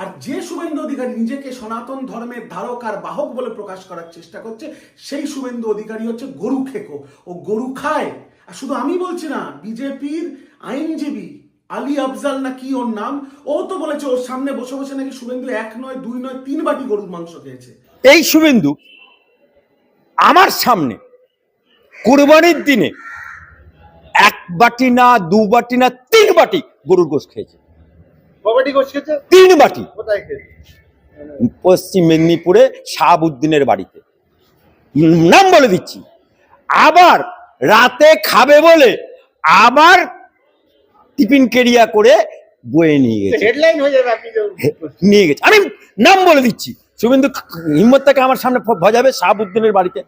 আর যে শুভেন্দু অধিকারী নিজেকে সনাতন ধর্মের ধারক আর বাহক বলে প্রকাশ করার চেষ্টা করছে, সেই শুভেন্দু অধিকারী হচ্ছে গরু খেকো। ও গরু খায়। আর শুধু আমি বলছি না, বিজেপির আইনজীবী আলী আফজাল না কি ওর নাম, ও তো বলেছে ওর সামনে বসে বসে নাকি শুভেন্দু এক নয়, দুই নয়, তিন বাটি গরুর মাংস খেয়েছে। এই শুভেন্দু আমার সামনে কুরবানির দিনে এক বাটি না, দু বাটি না, তিন বাটি গরুর গোশ খেয়েছে। কবাডি কোচ খেয়েছে তিন বাটি কোথায় খেয়েছে পশ্চিম মেদিনীপুরে শাহাবুদ্দিনের বাড়িতে। নাম বলে দিচ্ছি। আবার রাতে খাবে বলে আবার টিফিন কেরিয়া করে বয়ে নিয়ে গেছে। হেডলাইন হয়ে যাবে আপনি নিয়ে গেছে। আমি নাম বলে দিচ্ছি। শুভেন্দু হিম্মত থেকে আমার সামনে ভজাবে শাহাবুদ্দিনের বাড়িতে।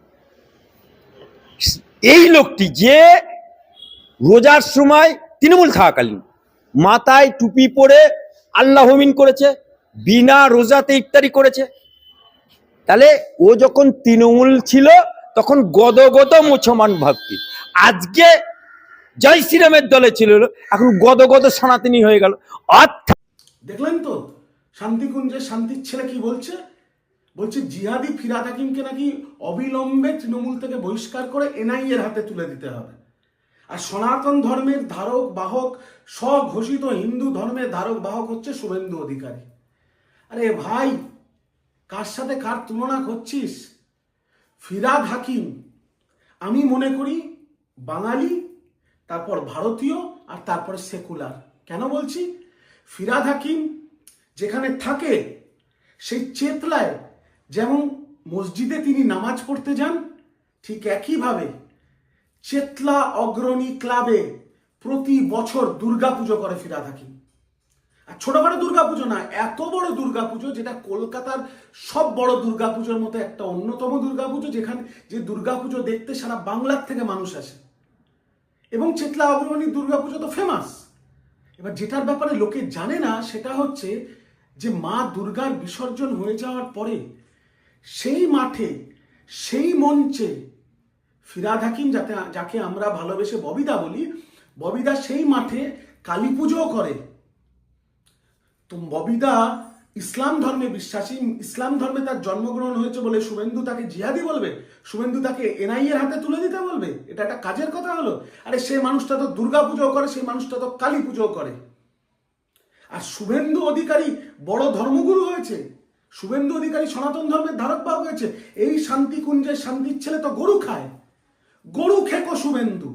এই লোকটি যে রোজার সময় তৃণমূল থাকাকালীন মাথায় টুপি পরে আল্লাহমিন করেছে, বিনা রোজাতে ইফতারি করেছে। তাহলে ও যখন তৃণমূল ছিল, তখন গদ গদ মুসলমান ভক্তি আজকে জয় শ্রীরামের দলে ছিল, এখন গদ গদ সনাতনী হয়ে গেল। দেখলেন তো, শান্তিকুঞ্জের শান্তির ছেলে কি বলছে? বলছে, জিহাদি ফিরাদ হাকিমকে নাকি অবিলম্বে তৃণমূল থেকে বহিষ্কার করে এনআইএ এর হাতে তুলে দিতে হবে। আর সনাতন ধর্মের ধারক, বাহক, স্বঘোষিত হিন্দু ধর্মের ধারক, বাহক হচ্ছে শুভেন্দু অধিকারী। আরে ভাই, কার সাথে কার তুলনা করছিস? ফিরাদ হাকিম, আমি মনে করি বাঙালি, তারপর ভারতীয় আর তারপরে সেকুলার। কেন বলছি? ফিরাদ হাকিম যেখানে থাকে, সেই চেতলায় যেমন মসজিদে তিনি নামাজ পড়তে যান, ঠিক একইভাবে চেতলা অগ্রণী ক্লাবে প্রতি বছর দুর্গাপুজো করে ফিরাদ থাকি। আর ছোটখাটো দুর্গাপুজো না, এত বড় দুর্গাপুজো যেটা কলকাতার সব বড় দুর্গাপুজোর মতো একটা অন্যতম দুর্গাপুজো যেখানে যে দুর্গাপুজো দেখতে সারা বাংলার থেকে মানুষ আসে। এবং চেতলা অগ্রণী দুর্গাপুজো তো ফেমাস এবার যেটার ব্যাপারে লোকে জানে না, সেটা হচ্ছে যে মা দুর্গার বিসর্জন হয়ে যাওয়ার পরে সেই মাঠে, সেই মঞ্চে ফিরাদ হাকিম যাতে, যাকে আমরা ভালোবেসে ববিদা বলি ববিদা সেই মাঠে কালী পুজোও করে। তো ববিদা ইসলাম ধর্মে বিশ্বাসী, ইসলাম ধর্মে তার জন্মগ্রহণ হয়েছে বলে শুভেন্দু তাকে জিহাদি বলবে। শুভেন্দু তাকে এনআইএ এর হাতে তুলে দিতে বলবে। এটা একটা কাজের কথা হলো। আরে সেই মানুষটা তো দুর্গা পুজো করে, সেই মানুষটা তো কালী পুজো করে। আর শুভেন্দু অধিকারী বড় ধর্মগুরু হয়েছে। শুভেন্দু অধিকারী সনাতন ধর্মের ধারক হয়েছে। এই শান্তিকুঞ্জের শান্তির ছেলে তো গরু খায়। গরু খেকো শুভেন্দু।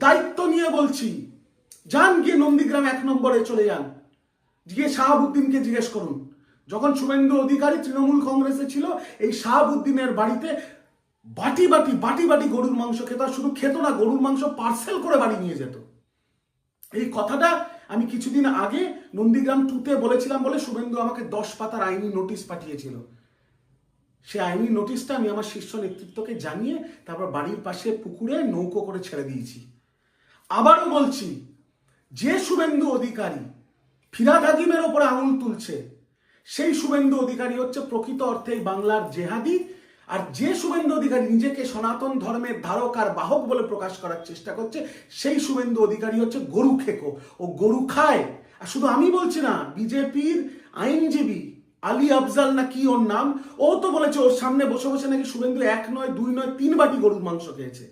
দায়িত্ব নিয়ে বলছি, যান গিয়ে নন্দীগ্রাম এক নম্বরে চলে যান। গিয়ে শাহাবুদ্দিনকে জিজ্ঞেস করুন। যখন শুভেন্দু অধিকারী তৃণমূল কংগ্রেসে ছিল, এই শাহাবুদ্দিনের বাড়িতে বাটি বাটি বাটি বাটি গরুর মাংস খেত শুধু খেত না, গরুর মাংস পার্সেল করে বাড়ি নিয়ে যেত। এই কথাটা আমি কিছুদিন আগে নন্দীগ্রাম টুতে বলেছিলাম বলে শুভেন্দু আমাকে দশ পাতার আইনি নোটিশ পাঠিয়েছিল। সে আইনি নোটিশটা আমি আমার শীর্ষ নেতৃত্বকে জানিয়ে তারপর বাড়ির পাশে পুকুরে নৌকো করে ছেড়ে দিয়েছি। আবারও বলছি, যে শুভেন্দু অধিকারী ফিরাদ হাকিমের ওপরে আঙুল তুলছে, সেই শুভেন্দু অধিকারী হচ্ছে প্রকৃত অর্থে বাংলার জেহাদি, আর যে শুভেন্দু অধিকারী নিজেকে সনাতন ধর্মের ধারক আর বাহক বলে প্রকাশ করার চেষ্টা করছে, সেই শুভেন্দু অধিকারী হচ্ছে গরু খেকো। ও গরু খায়। আর শুধু আমি বলছি না, বিজেপির আইনজীবী আলী আফজাল না কি ওর নাম? ও তো বলেছে ওর সামনে বসে বসে নাকি শুভেন্দু এক নয়, দুই নয়, তিন বাটি গরুর মাংস খেয়েছে।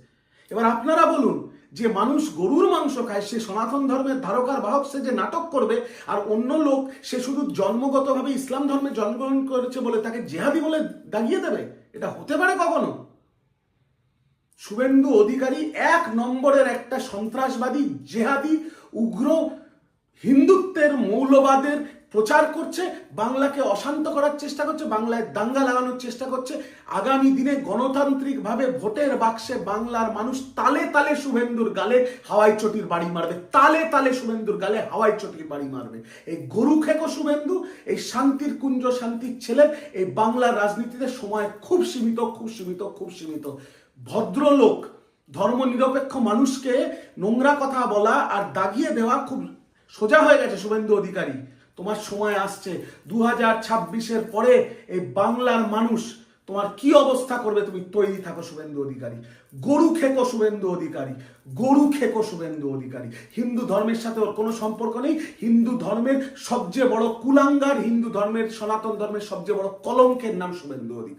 এবার আপনারা বলুন, যে মানুষ গরুর মাংস খায়, সে সনাতন ধর্মের ধারকার বাহক, সে যে নাটক করবে, আর অন্য লোক, সে শুধু জন্মগতভাবে ইসলাম ধর্মে জন্মগ্রহণ করেছে বলে তাকে জেহাদি বলে দাগিয়ে দেবে? এটা হতে পারে কখনো? শুভেন্দু অধিকারী এক নম্বরের একটা সন্ত্রাসবাদী, জেহাদি, উগ্র, হিন্দুত্বের মৌলবাদের প্রচার করছে, বাংলাকে অশান্ত করার চেষ্টা করছে, বাংলায় দাঙ্গা লাগানোর চেষ্টা করছে। আগামী দিনে গণতান্ত্রিকভাবে ভোটের বাক্সে বাংলার মানুষ তালে তালে শুভেন্দুর গালে হাওয়াই চটির বাড়ি মারবে। তালে তালে শুভেন্দুর গালে হাওয়াই চটির বাড়ি মারবে। এই গরু খেকো শুভেন্দু, এই শান্তির কুঞ্জ শান্তির ছেলে, এই বাংলার রাজনীতিতে সময় খুব সীমিত খুব সীমিত খুব সীমিত। ভদ্রলোক, ধর্মনিরপেক্ষ মানুষকে নোংরা কথা বলা আর দাগিয়ে দেওয়া খুব সোজা হয়ে গেছে শুভেন্দু অধিকারী। তোমার সময় আসছে। দু হাজার ছাব্বিশের পরে এই বাংলার মানুষ তোমার কি অবস্থা করবে তুমি তৈরি থাকো শুভেন্দু অধিকারী। গরু খেকো শুভেন্দু অধিকারী। গরু খেকো শুভেন্দু অধিকারী। হিন্দু ধর্মের সাথে ওর কোনো সম্পর্ক নেই। হিন্দু ধর্মের সবচেয়ে বড় কুলাঙ্গার, হিন্দু ধর্মের সনাতন ধর্মের সবচেয়ে বড় কলঙ্কের নাম শুভেন্দু অধিকারী।